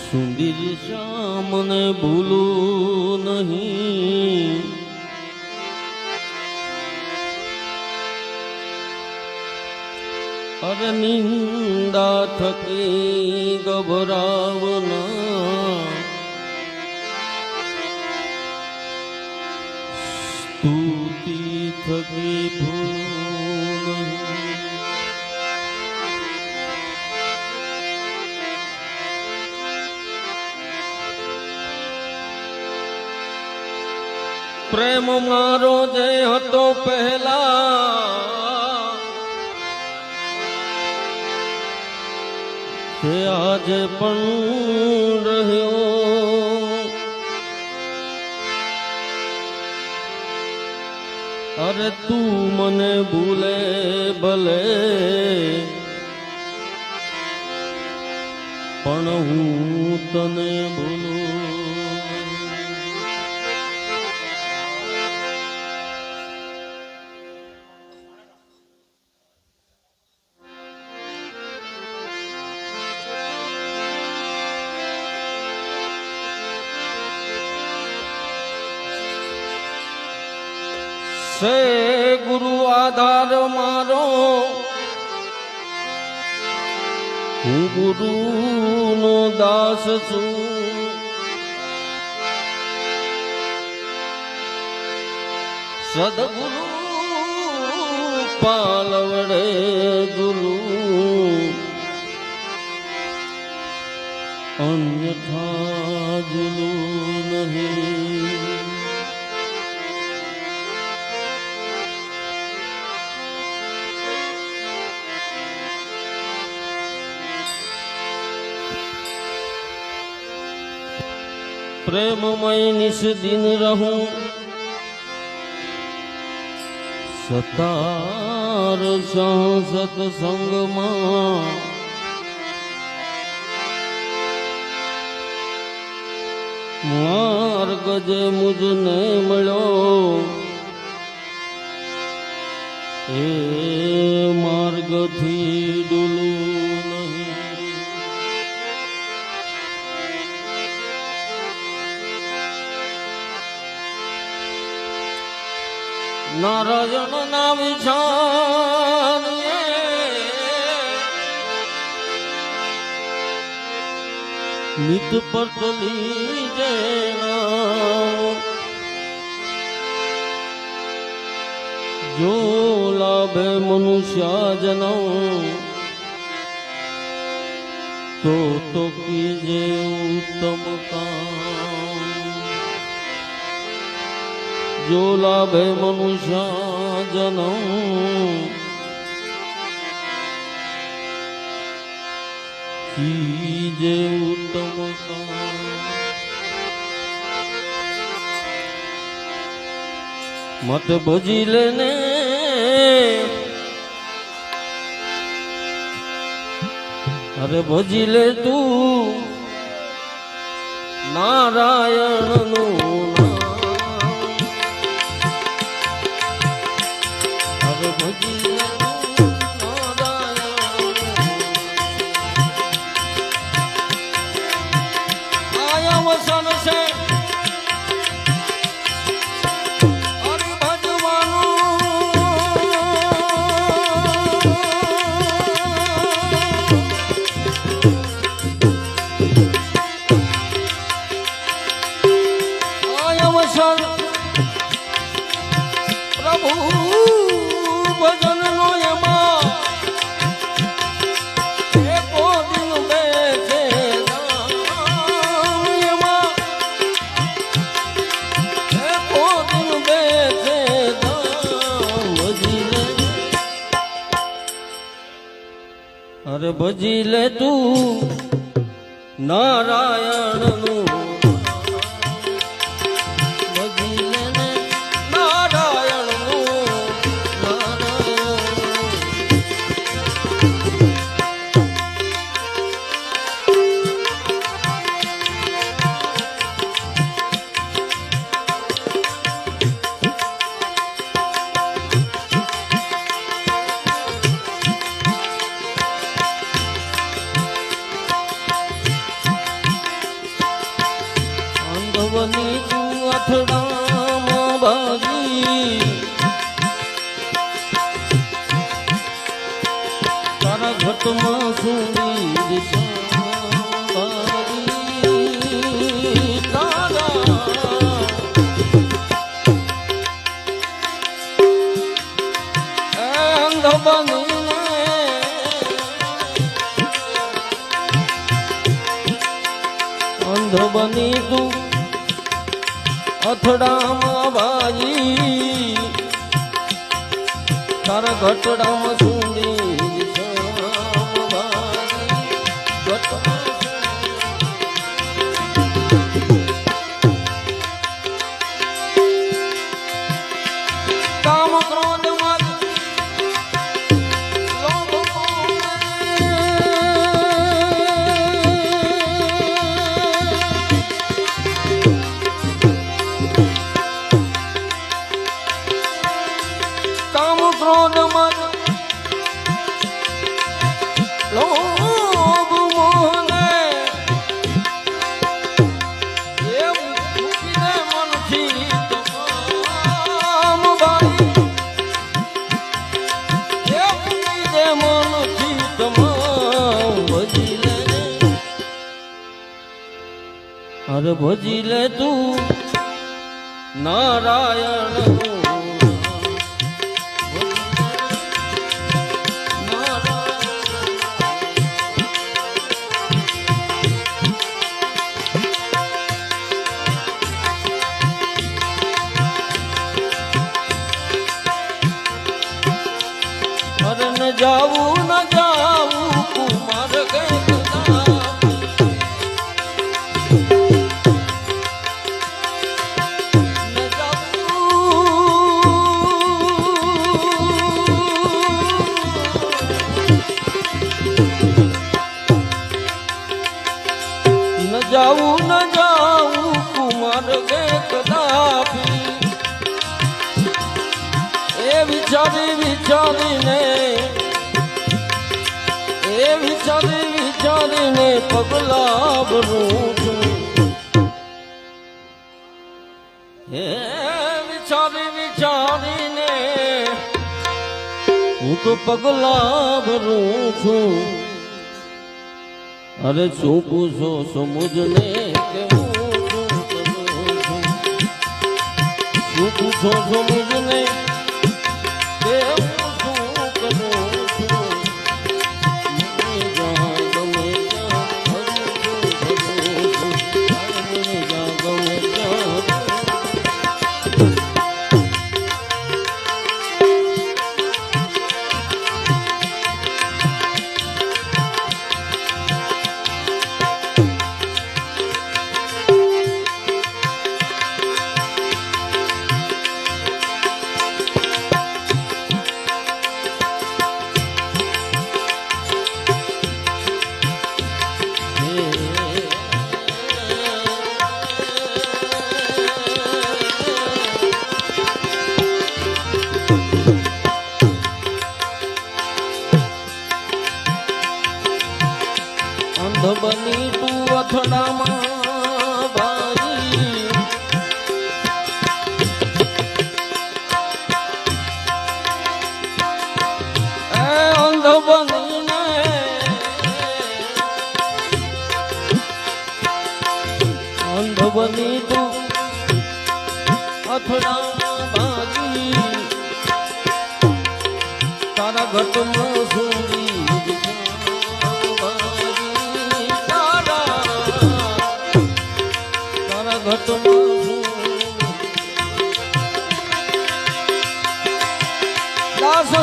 સુંદર શ્યામને ભૂલું નહીં અરે નિંદા થકી ગભરાવના મારો જે હતો પહેલા, તે આજે પણ રહ્યો. અરે તું મને ભૂલે ભલે, પણ હું તને ભૂલું ગુરુનો દાસ છું. સદગુરુ પાલવડે ગુરુ. અન્યથા જુલું નહીં. પ્રેમમય નિશ દિન રહું. સતાર સત સંગમાં માર્ગ જે મુજને મળ્યો એ માર્ગથી નારાયણ ના વિચાર નિત પટલી જેના જો લાભે મનુષ્ય જન્મ તો તો કીજે ઉત્તમ કામ. જો લાભે મનુષ્ય જન્મ કીજે ઉત્તમ કામ મત ભજી લેને અરે ભજી લે તું નારાયણ રંગ બનીને અંધ બની તું. અથડામાં ભાજી તારા ઘટડામાં શું ભજી લે તું નારાયણ ગુલાબનું છું હે વિચારી વિચારીને હું તો પગલા ભરું છું અરે શું પૂછો સમુજને કેવું શું પૂછો સમુજને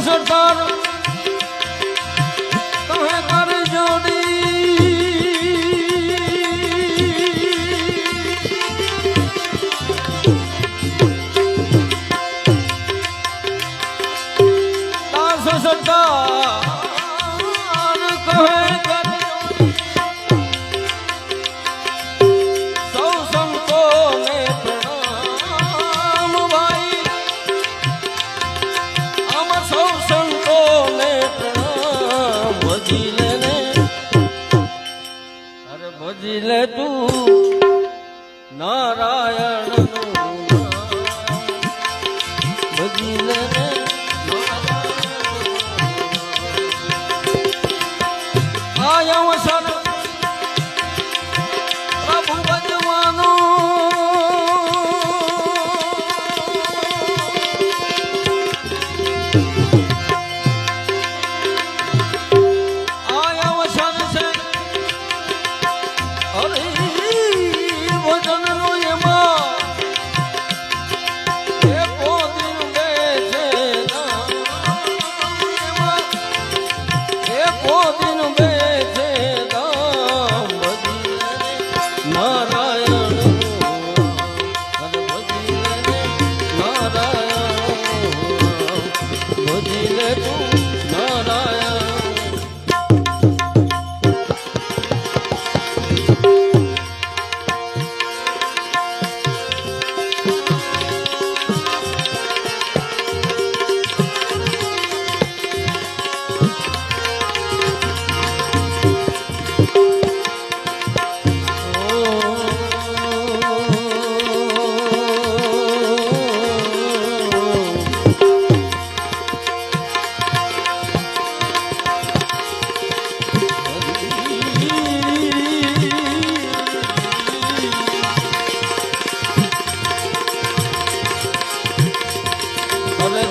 Sultan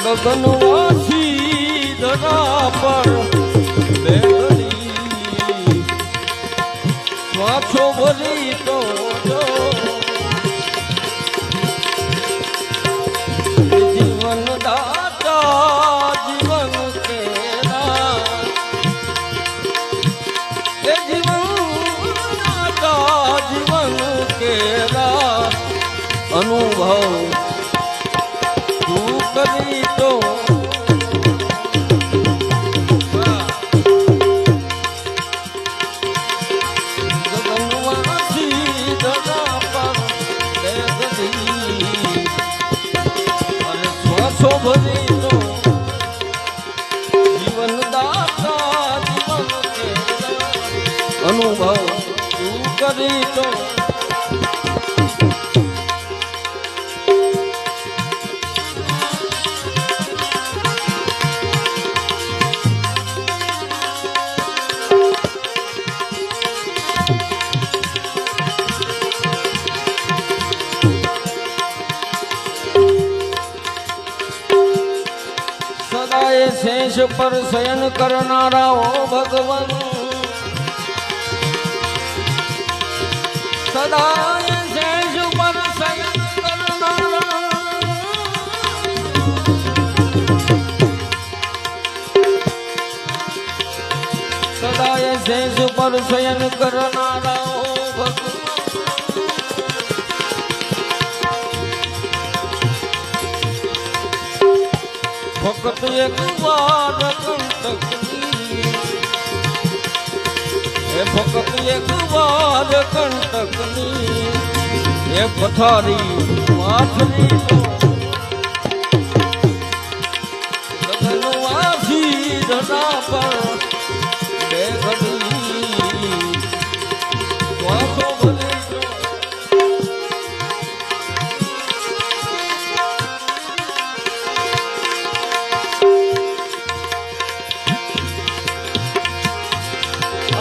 ગગનવાસી ધરા પર બેઠી શ્વાસો ભરી તો જીવન દાતા જીવન અનુભવ કરી તો પર શયન કરનારા ઓ ભગવાન. સદા શેષ પર શયન કરનારા સદાય શેષ પર શયન કરનારા ફક્ત એક વાર કંટકની. એ ફક્ત એક વાર કંટકની. એ પથારી માથની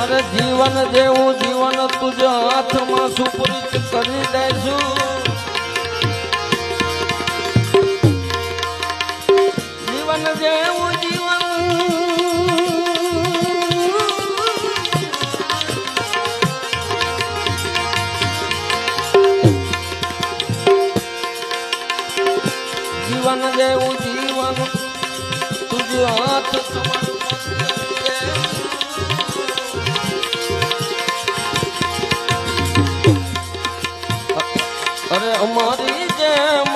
અરે જીવન જેવું જીવન તુજ હાથમાં સુપરિત કરી દઈશું જીવન જેવું જીવન. જીવન જેવું અમારી જેમ.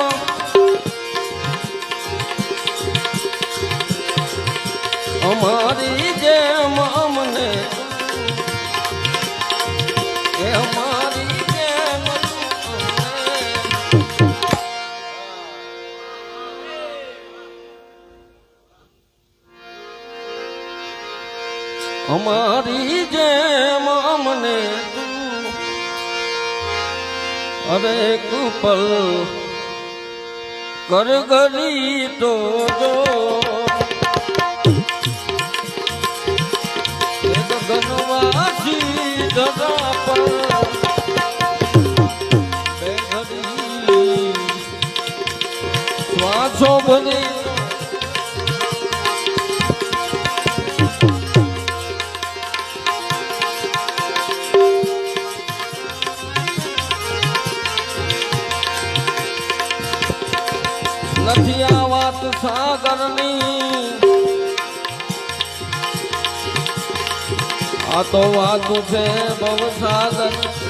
અમારી જેમ અમને. અમારી જેમ અમારી જેમ અમને. અરે કુપલ કરગરી કર ગરી તો જો ગનવાસી બે સાગરની આ તો વાતું છે બહુ સાગર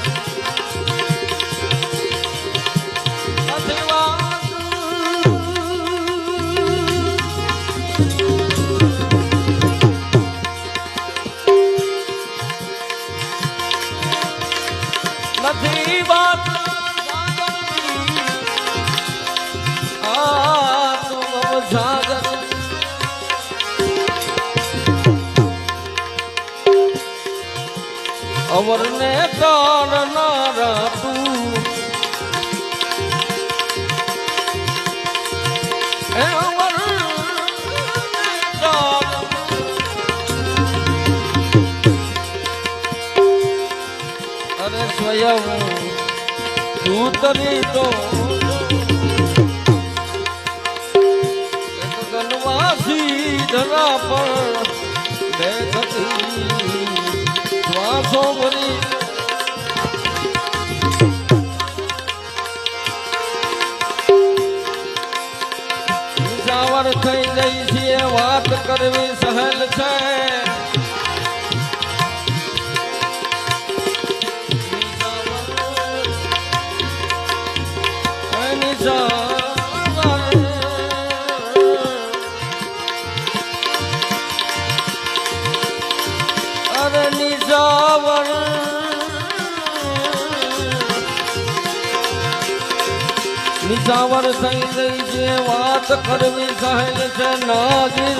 અવરને તારનારા તું અરે સ્વયં તું તરી તો ધરા પર બે ગતિ ઉજાવર થઈ ગઈ છે વાત કરવી સહેલ છે નિજાવર થઈ ગઈ છે વાત કરવી સહેલ છે નાગીર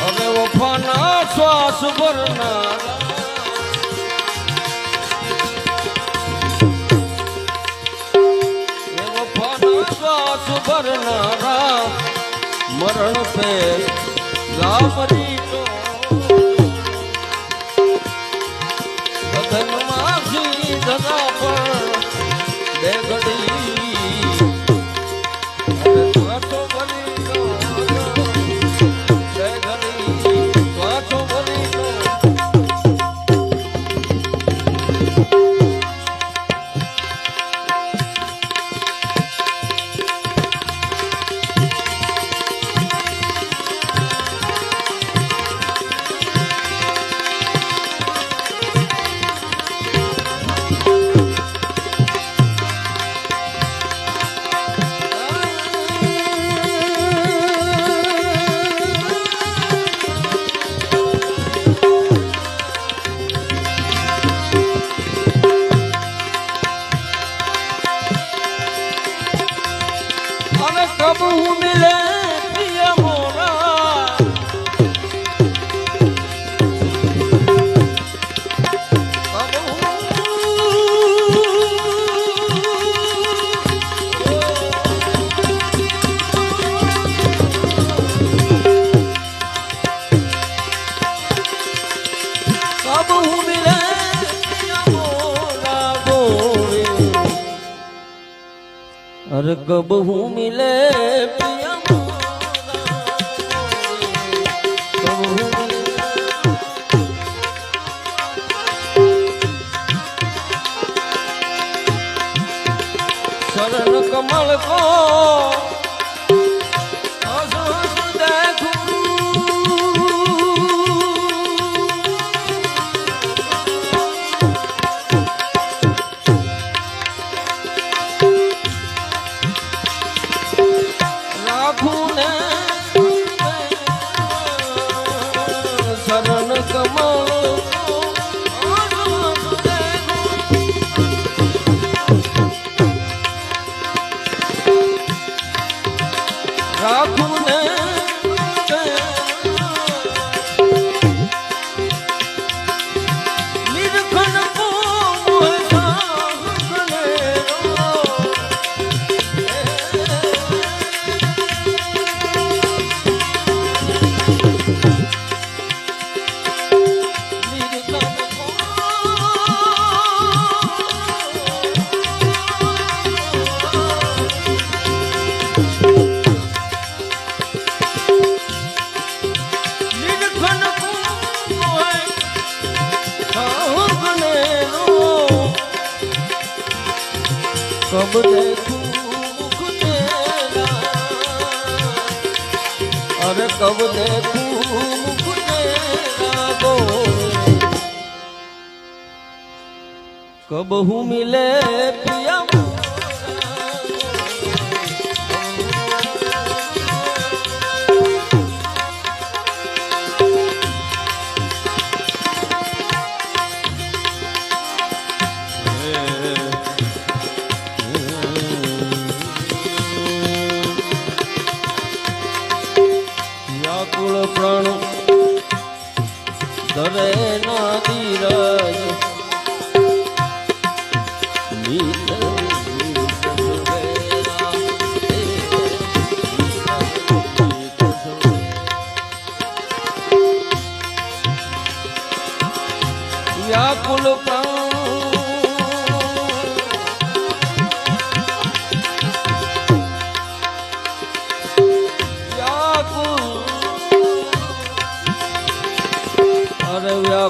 હવે વફાના શ્વાસ ભરનારા. ભરનારા. મરણ પે લામરી ધરા પર બે ઘડી কমল কো કબહુ મિલે પિયા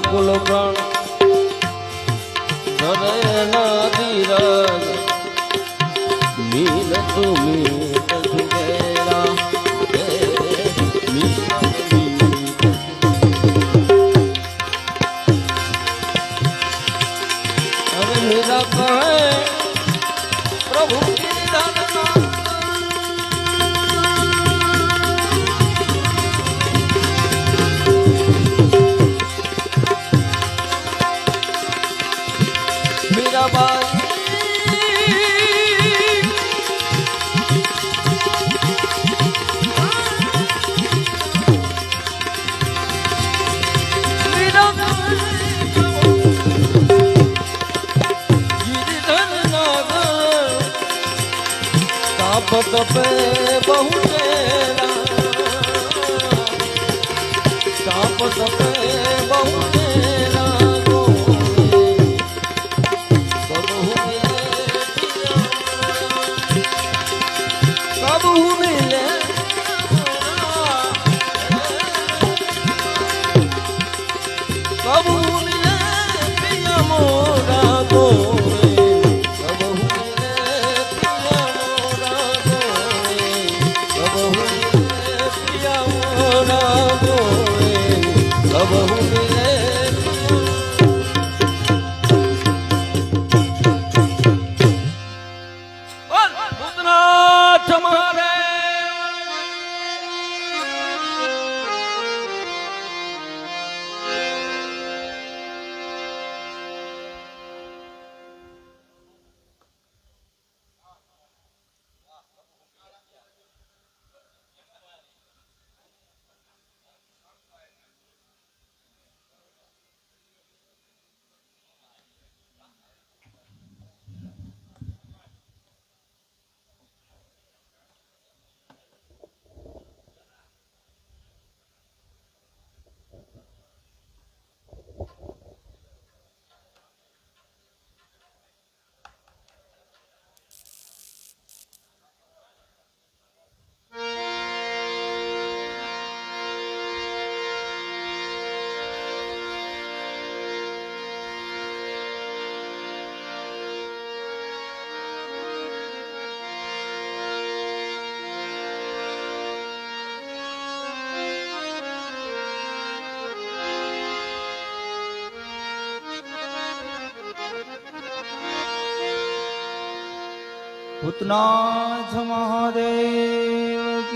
અરે વ્યાકુલ ભૂતનાથ મહાદેવ